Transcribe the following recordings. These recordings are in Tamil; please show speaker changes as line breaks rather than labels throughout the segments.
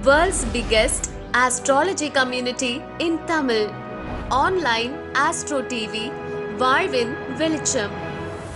World's biggest astrology community in Tamil. Online Astro TV, வாழ்வின் வெளிச்சம்.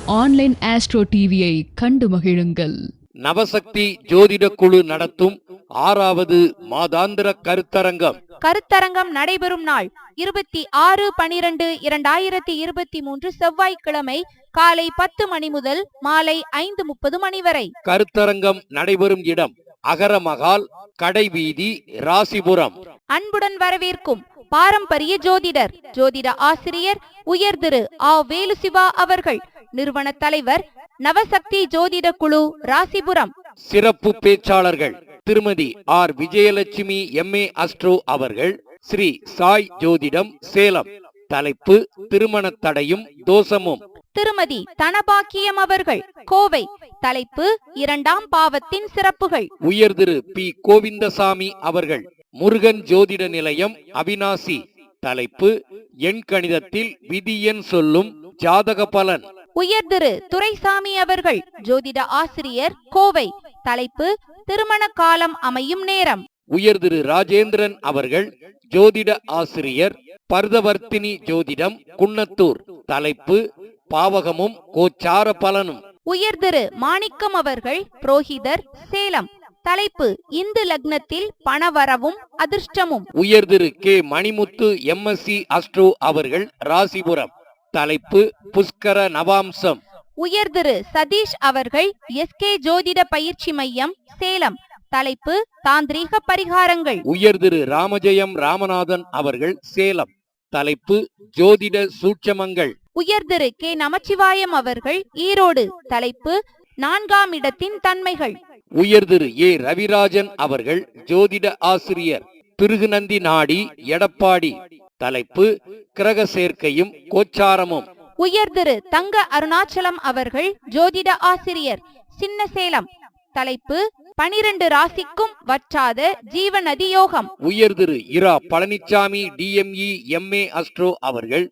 ஆன்லைன் ஆஸ்ட்ரோ டிவியை கண்டு மகிழுங்கள்.
நவசக்தி ஜோதிட குழு நடத்தும் ஆறாவது மாதாந்திர கருத்தரங்கம்.
கருத்தரங்கம் நடைபெறும் நாள் இருபத்தி ஆறு பனிரெண்டு இரண்டாயிரத்தி இருபத்தி மூன்று செவ்வாய்க்கிழமை காலை பத்து மணி முதல் மாலை ஐந்து முப்பது மணி வரை.
கருத்தரங்கம் நடைபெறும் இடம் அகரமகால் கடைவீதி ராசிபுரம்.
அன்புடன் வரவேற்கும் பாரம்பரிய ஜோதிடர் ஜோதிட ஆசிரியர் உயர் திரு ஆ. வேலுசிவா அவர்கள் நிறுவன தலைவர் நவசக்தி ஜோதிட குழு ராசிபுரம்.
சிறப்பு பேச்சாளர்கள் திருமதி ஆர். விஜயலட்சுமி எம்ஏ அஸ்ட்ரோ அவர்கள் ஸ்ரீ சாய் ஜோதிடம் சேலம். தலைப்பு திருமண தடையும் தோஷமும்.
திருமதி தனபாக்கியம் அவர்கள் கோவை. தலைப்பு இரண்டாம் பாவத்தின் சிறப்புகள்.
உயர் திரு பி. கோவிந்தசாமி அவர்கள் முருகன் ஜோதிட நிலையம் அவினாசி. தலைப்பு எண் கணிதத்தில் விதியன் சொல்லும் ஜாதக பலன்.
உயர் திரு துரைசாமி அவர்கள் ஜோதிட ஆசிரியர் கோவை. தலைப்பு திருமண காலம் அமையும் நேரம்.
உயர் திரு ராஜேந்திரன் அவர்கள் ஜோதிட ஆசிரியர் பர்தவர்த்தினி ஜோதிடம் குன்னத்தூர். தலைப்பு பாவகமும் கோச்சார பலனும்.
உயர் திரு மாணிக்கம் அவர்கள் புரோகிதர் சேலம். தலைப்பு இந்து லக்னத்தில் பணவரவும் அதிர்ஷ்டமும்.
உயர் திரு கே. மணிமுத்து எம்எஸ்சி அஸ்ட்ரோ அவர்கள் ராசிபுரம். தலைப்பு புஷ்கர நவாம்சம்.
உயர் திரு சதீஷ் அவர்கள் எஸ்கே ஜோதிட பயிற்சி மையம் சேலம். தலைப்பு தாந்திரீக பரிகாரங்கள்.
உயர் திரு ராமஜெயம் ராமநாதன் அவர்கள் சேலம். தலைப்பு ஜோதிட சூட்சமங்கள்.
உயர் திரு கே நமச்சிவாயம் அவர்கள். ஈரோடு தலைப்பு நான்காம் இடத்தின் தன்மைகள்.
உயர் திரு ஏ ரவிராஜன் அவர்கள் ஜோதிட ஆசிரியர் பிருகுநந்தி நாடி எடப்பாடி. தலைப்பு கிரக சேர்க்கையும் கோச்சாரமும்.
உயர் திரு தங்க அருணாச்சலம் அவர்கள் ஜோதிட ஆசிரியர் சின்ன சேலம் தலைப்பு பனிரெண்டு ராசிக்கும் வற்றாத ஜீவநதி யோகம்
உயர் திரு Ira Palanichamy DME MA astro அவர்கள்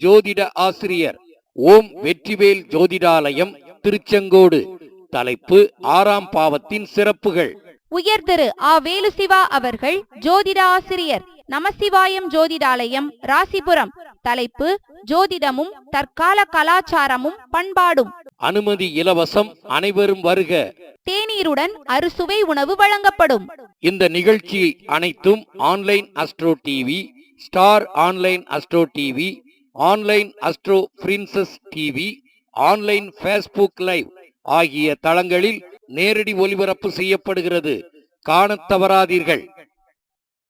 ஜோதிட ஆசிரியர் ஓம் வெற்றிவேல் ஜோதிடாலயம் திருச்செங்கோடு. தலைப்பு ஆறாம் பாவத்தின் சிறப்புகள்.
உயர் திரு ஆ. வேலுசிவா அவர்கள் ஜோதிட ஆசிரியர். நமசிவாயம் ஜோதிடாலயம் ராசிபுரம். தலைப்பு ஜோதிடமும் தற்கால கலாச்சாரமும் பண்பாடும்.
அனுமதி இலவசம் அனைவரும் வருக.
தேநீருடன் அறுசுவை உணவு வழங்கப்படும்.
இந்த நிகழ்ச்சி அனைத்தும் online astro TV star online astro TV online astro princess TV online Facebook live ஆகிய தளங்களில் நேரடி ஒளிபரப்பு செய்யப்படுகிறது. காணத் தவறாதீர்கள்.